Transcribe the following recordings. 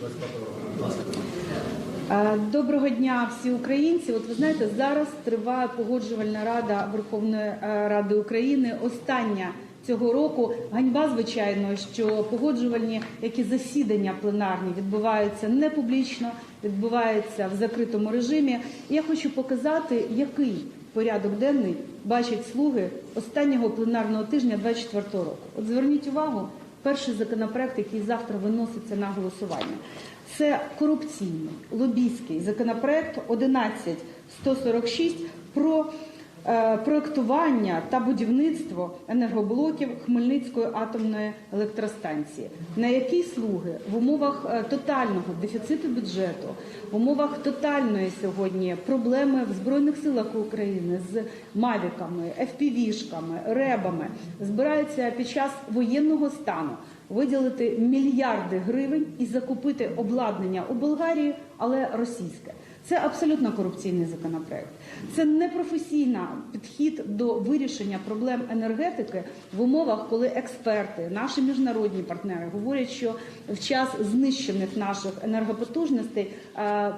2025 року. Е, Доброго дня, всі українці. От ви знаєте, зараз триває погоджувальна рада Верховної е, Ради України. Остання цього року ганьба, звичайно, що погоджувальні, як і засідання пленарні, відбуваються не публічно, відбуваються в закритому режимі. Я хочу показати, який порядок денний бачать слуги останнього пленарного тижня 2024 року. От зверніть увагу, перший законопроект, який завтра виноситься на голосування. Це корупційний лобійський законопроект 11146 про проектування та будівництво енергоблоків Хмельницької атомної електростанції, на який слуги в умовах е, тотального дефіциту бюджету, в умовах тотальної сьогодні проблеми в збройних силах України з мавіками, FPV-шками, ребами збираються під час воєнного стану виділити мільярди гривень і закупити обладнання у Болгарії, але російське. Це абсолютно корупційний законопроект. Це непрофесійний підхід до вирішення проблем енергетики в умовах, коли експерти, наші міжнародні партнери говорять, що в час знищених наших енергопотужностей е,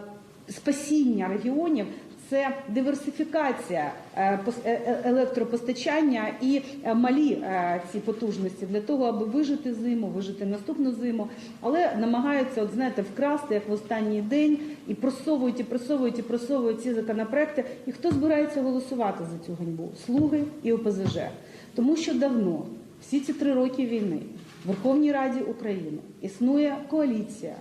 спасіння регіонів це диверсифікація е, е, е, електропостачання і малі ці потужності для того, аби вижити зиму, вижити наступну зиму, але намагаються, от знаєте, вкрасти як в останній день і просовують, і просовують, і просовують ці законопроекти. І хто збирається голосувати за цю ганьбу? Слуги і ОПЗЖ. Тому що давно, всі ці три роки війни, в Верховній Раді України існує коаліція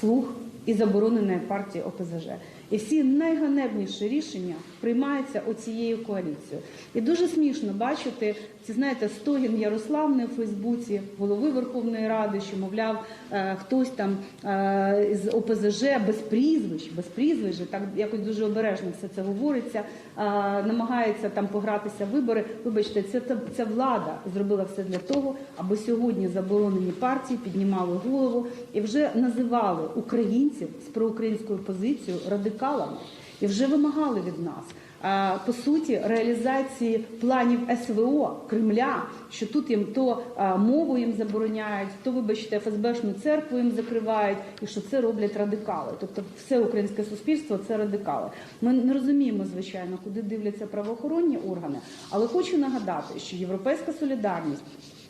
слуг і забороненої партії ОПЗЖ. І всі найганебніші рішення приймаються оцією коаліцією. І дуже смішно бачити ці, знаєте, стогін Ярославни у Фейсбуці, голови Верховної Ради, що, мовляв, е, хтось там е, з ОПЗЖ без прізвищ, без прізвищ, так якось дуже обережно все це говориться, е, намагається там погратися вибори. Вибачте, це ця влада зробила все для того, аби сьогодні заборонені партії піднімали голову і вже називали українців з проукраїнською позицією радикалами і вже вимагали від нас. По суті, реалізації планів СВО Кремля, що тут їм то мову їм забороняють, то, вибачте, ФСБшну церкву їм закривають, і що це роблять радикали. Тобто, все українське суспільство це радикали. Ми не розуміємо, звичайно, куди дивляться правоохоронні органи, але хочу нагадати, що Європейська солідарність.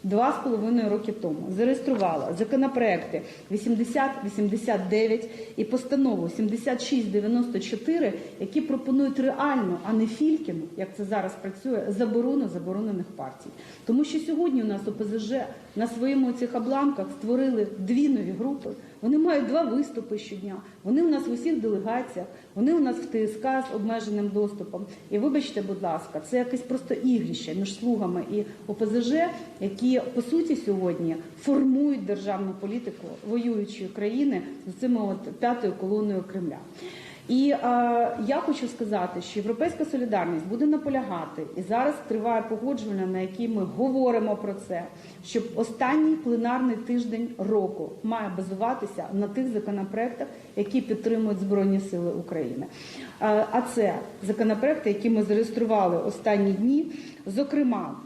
Два з половиною роки тому зареєструвала законопроекти 8089 і постанову 7694, які пропонують реальну, а не фількіну, як це зараз працює, заборону заборонених партій. Тому що сьогодні у нас ОПЗЖ на своєму цих обламках створили дві нові групи. Вони мають два виступи щодня. Вони у нас в усіх делегаціях, вони у нас в ТСК з обмеженим доступом. І вибачте, будь ласка, це якесь просто ігрище між слугами і ОПЗЖ, які по суті сьогодні формують державну політику воюючої країни з цими от п'ятою колоною Кремля. І е, я хочу сказати, що Європейська солідарність буде наполягати, і зараз триває погоджувальна, на якій ми говоримо про це, щоб останній пленарний тиждень року має базуватися на тих законопроектах, які підтримують Збройні Сили України. Е, а це законопроекти, які ми зареєстрували останні дні, зокрема.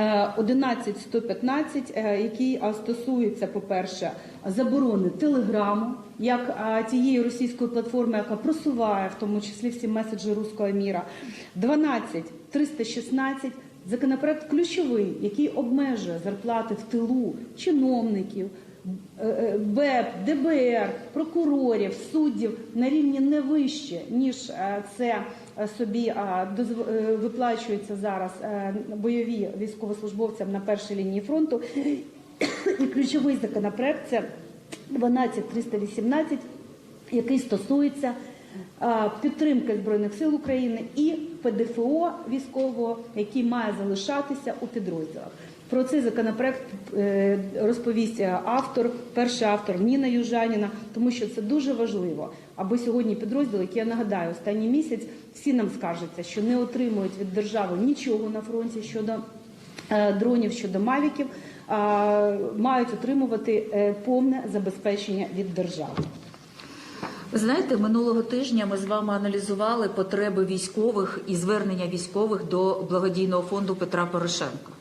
Е, 11115, е, який стосується, по-перше, заборони телеграму, як тієї російської платформи, яка просуває в тому числі всі меседжі руського міра. 12316 законопроект ключовий, який обмежує зарплати в тилу чиновників. е, е, БЕП, ДБР, прокурорів, суддів на рівні не вище, ніж е, це е, собі е, дозв- е, виплачується зараз е, бойові військовослужбовцям на першій лінії фронту. І ключовий законопроект це 12318, який стосується підтримки збройних сил України і ПДФО військового, який має залишатися у підрозділах. Про цей законопроект розповість автор, перший автор Ніна Южаніна, тому що це дуже важливо, аби сьогодні підрозділи, які я нагадаю, останній місяць всі нам скаржаться, що не отримують від держави нічого на фронті щодо е, дронів, щодо мавіків, мають отримувати е, повне забезпечення від держави. Ви знаєте, минулого тижня ми з вами аналізували потреби військових і звернення військових до благодійного фонду Петра Порошенка.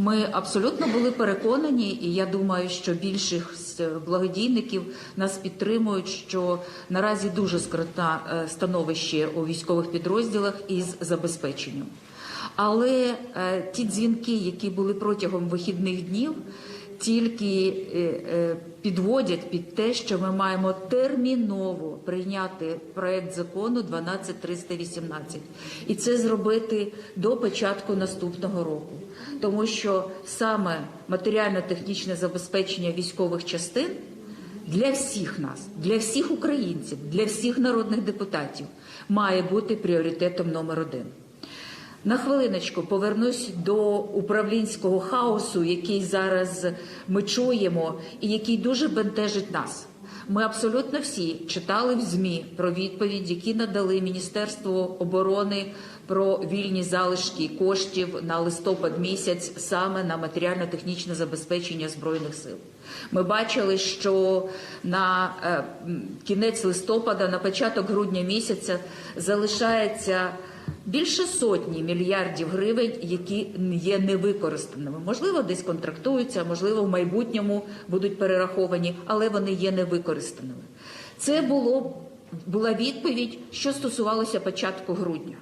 Ми абсолютно були переконані, і я думаю, що більшість благодійників нас підтримують, що наразі дуже скрутне е, становище у військових підрозділах із забезпеченням. Але е, ті дзвінки, які були протягом вихідних днів, тільки е, е, підводять під те, що ми маємо терміново прийняти проект закону 12318 і це зробити до початку наступного року, тому що саме матеріально-технічне забезпечення військових частин для всіх нас, для всіх українців, для всіх народних депутатів має бути пріоритетом номер один. На хвилиночку повернусь до управлінського хаосу, який зараз ми чуємо, і який дуже бентежить нас. Ми абсолютно всі читали в змі про відповідь, які надали Міністерство оборони про вільні залишки коштів на листопад місяць саме на матеріально-технічне забезпечення збройних сил. Ми бачили, що на е, кінець листопада, на початок грудня місяця залишається більше сотні мільярдів гривень, які є невикористаними. Можливо, десь контрактуються, можливо, в майбутньому будуть перераховані, але вони є невикористаними. Це було була відповідь, що стосувалося початку грудня.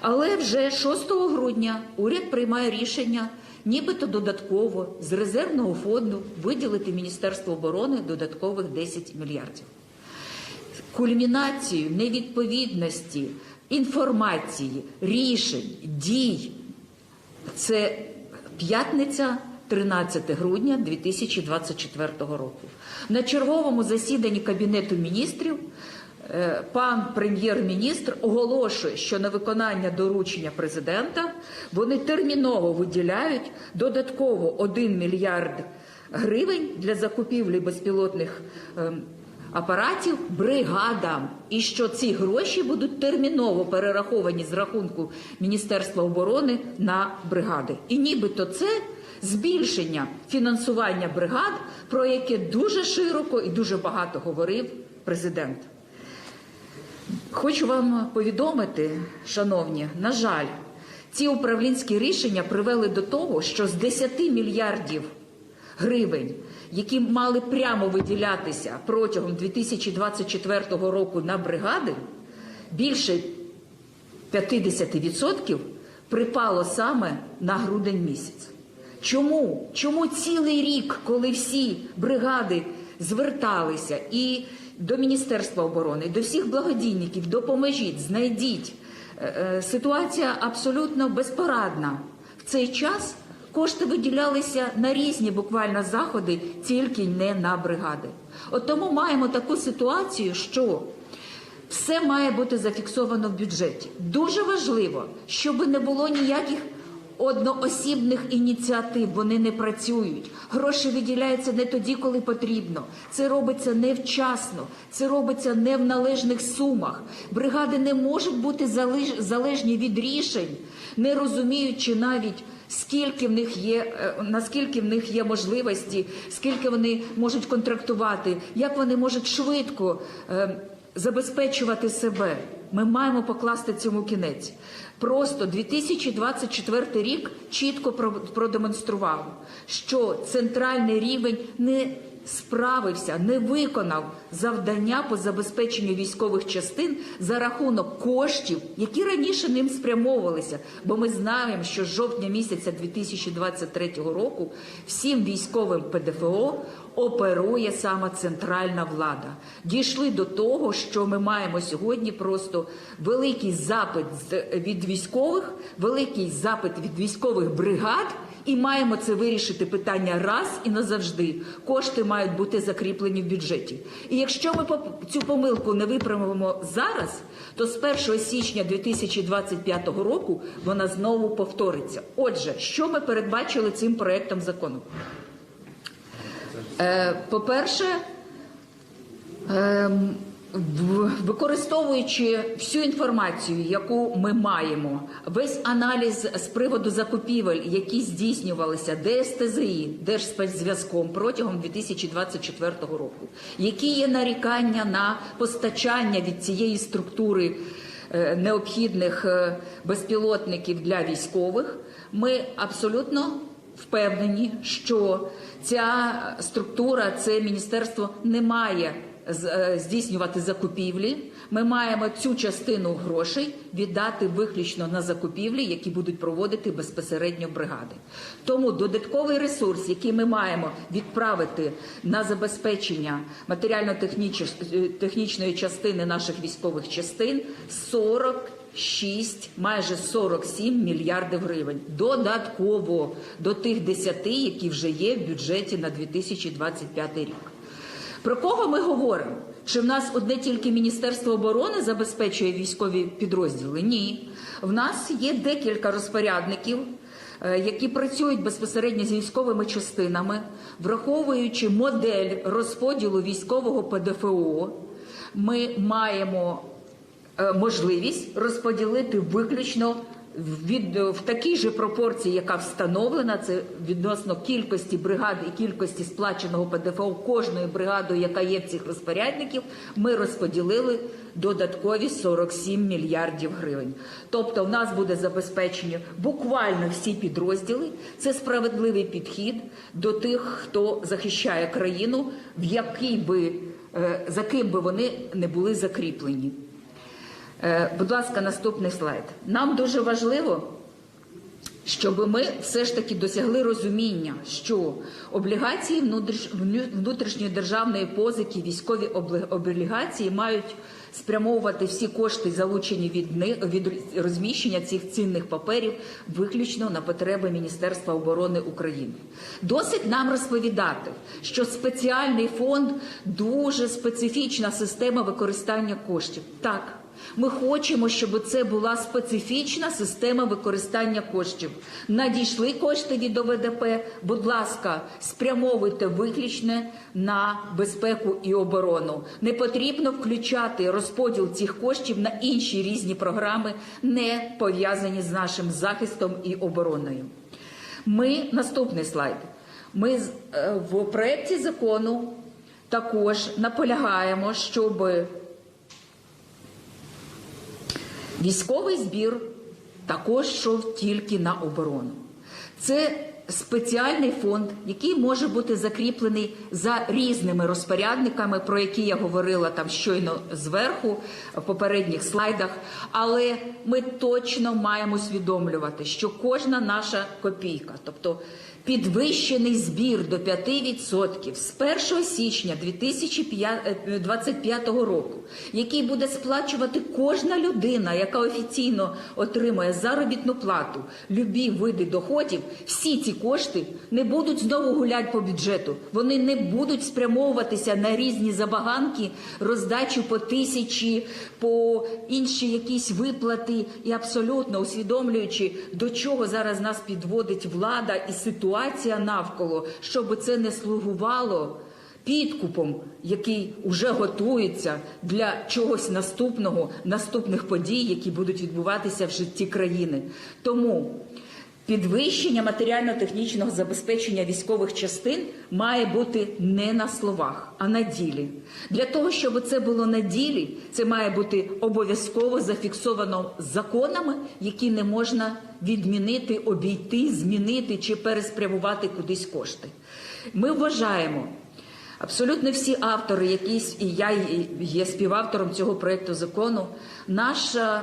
Але вже 6 грудня уряд приймає рішення, нібито додатково з резервного фонду виділити Міністерству оборони додаткових 10 мільярдів кульмінацію невідповідності інформації, рішень, дій. Це п'ятниця, 13 грудня 2024 року. На черговому засіданні Кабінету міністрів е, пан прем'єр-міністр оголошує, що на виконання доручення президента вони терміново виділяють додатково 1 мільярд гривень для закупівлі безпілотних ем, апаратів бригадам, і що ці гроші будуть терміново перераховані з рахунку Міністерства оборони на бригади. І нібито це збільшення фінансування бригад, про яке дуже широко і дуже багато говорив президент. Хочу вам повідомити, шановні, на жаль, ці управлінські рішення привели до того, що з 10 мільярдів гривень, які мали прямо виділятися протягом 2024 року на бригади, більше 50% припало саме на грудень місяць. Чому? Чому цілий рік, коли всі бригади зверталися і до Міністерства оборони, до всіх благодійників, допоможіть, знайдіть. Е, е, Ситуація абсолютно безпорадна. В цей час кошти виділялися на різні буквально заходи, тільки не на бригади. От тому маємо таку ситуацію, що все має бути зафіксовано в бюджеті. Дуже важливо, щоб не було ніяких одноосібних ініціатив. Вони не працюють. Гроші виділяються не тоді, коли потрібно. Це робиться невчасно, це робиться не в належних сумах. Бригади не можуть бути залеж- залежні від рішень, не розуміючи навіть. Скільки в них є, е, наскільки в них є можливості, скільки вони можуть контрактувати, як вони можуть швидко е, забезпечувати себе. Ми маємо покласти цьому кінець. Просто 2024 рік чітко про- продемонстрував, що центральний рівень не справився, не виконав завдання по забезпеченню військових частин за рахунок коштів, які раніше ним спрямовувалися. Бо ми знаємо, що з жовтня місяця 2023 року всім військовим ПДФО оперує саме центральна влада. Дійшли до того, що ми маємо сьогодні просто великий запит від військових, великий запит від військових бригад. І маємо це вирішити питання раз і назавжди. Кошти мають бути закріплені в бюджеті. І якщо ми цю помилку не виправимо зараз, то з 1 січня 2025 року вона знову повториться. Отже, що ми передбачили цим проектом закону? Е, По-перше, ем, в- використовуючи всю інформацію, яку ми маємо, весь аналіз з приводу закупівель, які здійснювалися ДСТЗІ, Держспецзв'язком протягом 2024 року, які є нарікання на постачання від цієї структури е, необхідних е, безпілотників для військових, ми абсолютно впевнені, що ця структура, це міністерство не має здійснювати закупівлі. Ми маємо цю частину грошей віддати виключно на закупівлі, які будуть проводити безпосередньо бригади. Тому додатковий ресурс, який ми маємо відправити на забезпечення матеріально-технічної частини наших військових частин 46, майже 47 мільярдів гривень. Додатково до тих 10, які вже є в бюджеті на 2025 рік. Про кого ми говоримо? Чи в нас одне тільки Міністерство оборони забезпечує військові підрозділи? Ні. В нас є декілька розпорядників, е, які працюють безпосередньо з військовими частинами, враховуючи модель розподілу військового ПДФО, ми маємо е, можливість розподілити виключно від в такій же пропорції, яка встановлена, це відносно кількості бригад і кількості сплаченого ПДФО кожною бригадою, яка є в цих розпорядників, ми розподілили додаткові 47 мільярдів гривень. Тобто, в нас буде забезпечені буквально всі підрозділи. Це справедливий підхід до тих, хто захищає країну, в який би е, за ким би вони не були закріплені. Е, Будь ласка, наступний слайд. Нам дуже важливо, щоб ми все ж таки досягли розуміння, що облігації внутріш- внутрішньої державної позики, військові облігації мають спрямовувати всі кошти, залучені від них від розміщення цих цінних паперів, виключно на потреби Міністерства оборони України. Досить нам розповідати, що спеціальний фонд дуже специфічна система використання коштів. Так. Ми хочемо, щоб це була специфічна система використання коштів. Надійшли кошти від ОВДП. Будь ласка, спрямовуйте виключно на безпеку і оборону. Не потрібно включати розподіл цих коштів на інші різні програми, не пов'язані з нашим захистом і обороною. Ми наступний слайд. Ми е, в проєкті закону також наполягаємо, щоби Військовий збір також йшов тільки на оборону. Це спеціальний фонд, який може бути закріплений за різними розпорядниками, про які я говорила там щойно зверху в попередніх слайдах. Але ми точно маємо усвідомлювати, що кожна наша копійка, тобто підвищений збір до 5% з 1 січня 2025 року, який буде сплачувати кожна людина, яка офіційно отримує заробітну плату, любі види доходів, всі ці кошти не будуть знову гуляти по бюджету. Вони не будуть спрямовуватися на різні забаганки, роздачу по тисячі, по інші якісь виплати, і абсолютно усвідомлюючи, до чого зараз нас підводить влада і ситуація навколо, щоб це не слугувало підкупом, який вже готується для чогось наступного, наступних подій, які будуть відбуватися в житті країни. Тому підвищення матеріально-технічного забезпечення військових частин має бути не на словах, а на ділі. Для того, щоб це було на ділі, це має бути обов'язково зафіксовано законами, які не можна відмінити, обійти, змінити чи переспрямувати кудись кошти. Ми вважаємо. Абсолютно всі автори, якісь і я є співавтором цього проекту закону. Наша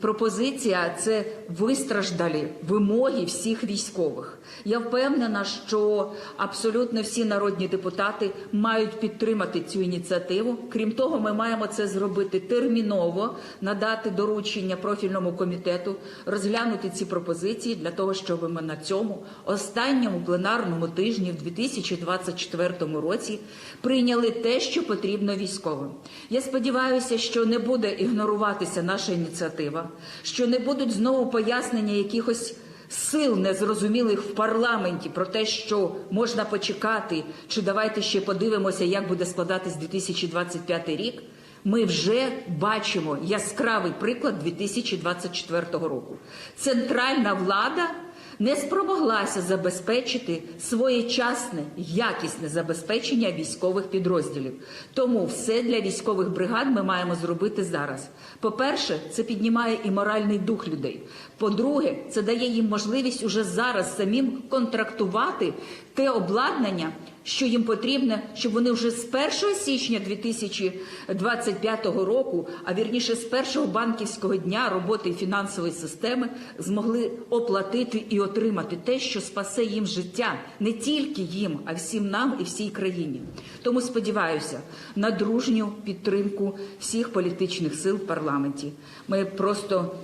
пропозиція це вистраждалі вимоги всіх військових. Я впевнена, що абсолютно всі народні депутати мають підтримати цю ініціативу. Крім того, ми маємо це зробити терміново, надати доручення профільному комітету, розглянути ці пропозиції для того, щоб ми на цьому останньому пленарному тижні в 2024 році прийняли те, що потрібно військовим. Я сподіваюся, що не буде ігноруватися наша ініціатива, що не будуть знову пояснення якихось. Сил незрозумілих в парламенті про те, що можна почекати, чи давайте ще подивимося, як буде складатись 2025 рік. Ми вже бачимо яскравий приклад 2024 року. Центральна влада не спромоглася забезпечити своєчасне якісне забезпечення військових підрозділів. Тому все для військових бригад ми маємо зробити зараз. По-перше, це піднімає і моральний дух людей. По-друге, це дає їм можливість уже зараз самим контрактувати те обладнання, що їм потрібно, щоб вони вже з 1 січня 2025 року, а вірніше з першого банківського дня роботи фінансової системи, змогли оплатити і отримати те, що спасе їм життя не тільки їм, а всім нам і всій країні. Тому сподіваюся на дружню підтримку всіх політичних сил в парламенті. Ми просто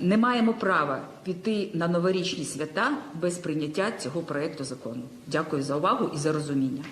не маємо права піти на новорічні свята без прийняття цього проекту закону. Дякую за увагу і за розуміння.